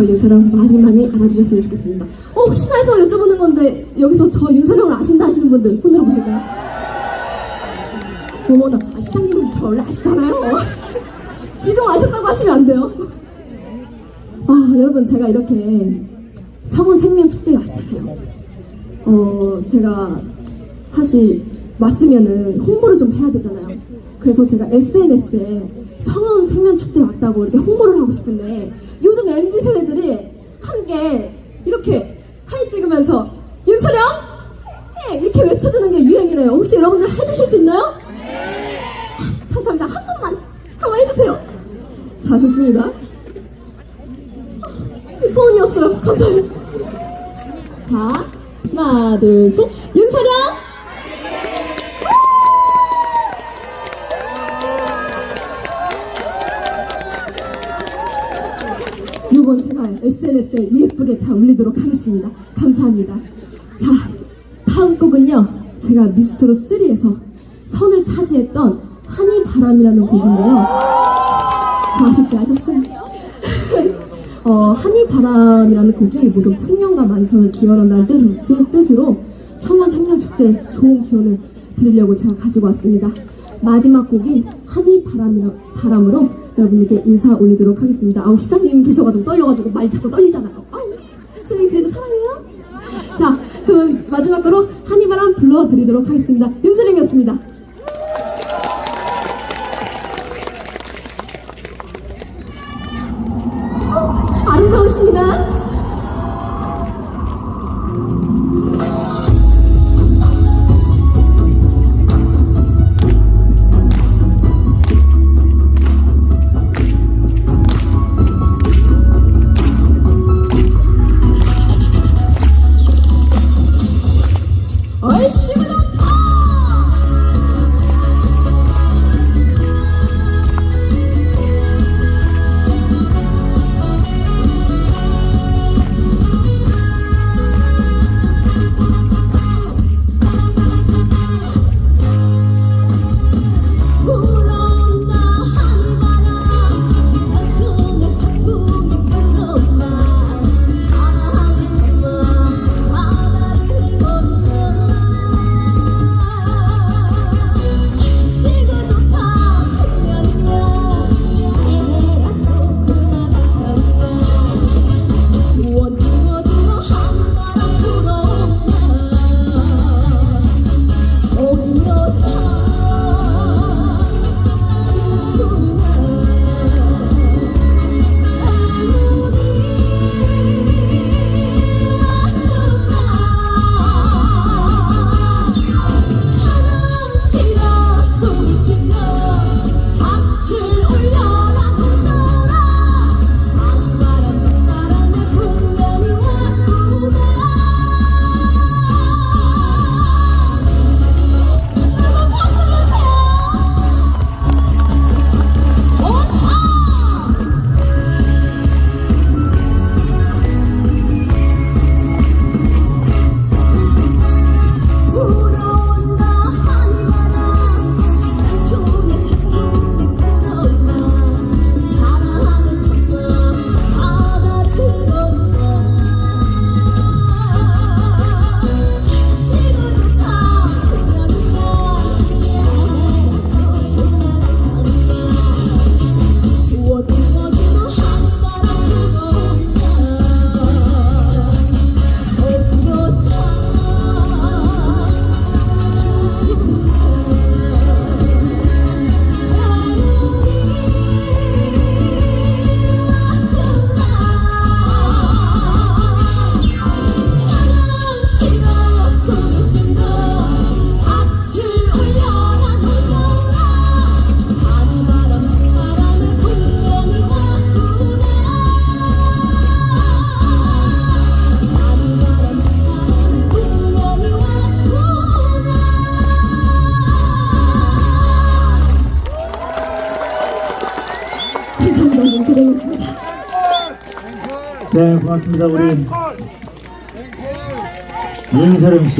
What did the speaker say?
저 윤서령 많이 많이 알아주셨으면 좋겠습니다. 어, 혹시나 해서 여쭤보는 건데 여기서 저 윤서령을 아신다 하시는 분들 손들어 보실까요? 어머나, 아, 시장님은 저 원래 아시잖아요. 지금 아셨다고 하시면 안 돼요. 아, 여러분 제가 이렇게 청원 생명 축제에 왔잖아요. 어, 제가 사실 왔으면은 홍보를 좀 해야 되잖아요. 그래서 제가 SNS에 청원 생명축제 왔다고 이렇게 홍보를 하고 싶은데 요즘 MZ 세대들이 함께 이렇게 사진 찍으면서 윤서령 네! 이렇게 외쳐주는 게 유행이래요. 혹시 여러분들 해주실 수 있나요? 아, 감사합니다. 한 번만 한번 해주세요. 자 좋습니다. 아, 소원이었어요. 감사해요. 자 하나 둘 셋 윤서령 요건 제가 SNS에 예쁘게 다 올리도록 하겠습니다. 감사합니다. 자, 다음 곡은요. 제가 미스트로 3에서 선을 차지했던 한이 바람이라는 곡인데요. 아쉽게 하셨어요. 어, 한이 바람이라는 곡이 모든 풍년과 만선을 기원한다는 뜻, 뜻으로 청원 생명축제 좋은 기운을 드리려고 제가 가지고 왔습니다. 마지막 곡인 한이 바람이라, 바람으로 여러분에게 인사 올리도록 하겠습니다. 아우, 시장님 계셔가지고 떨려가지고 말 자꾸 떨리잖아요. 아우, 시장님 그래도 사랑해요. 자, 그럼 마지막으로 한이바람 불러드리도록 하겠습니다. 윤수령이었습니다. 감사합니다. 네, 고맙습니다. 우리 윤서령 씨.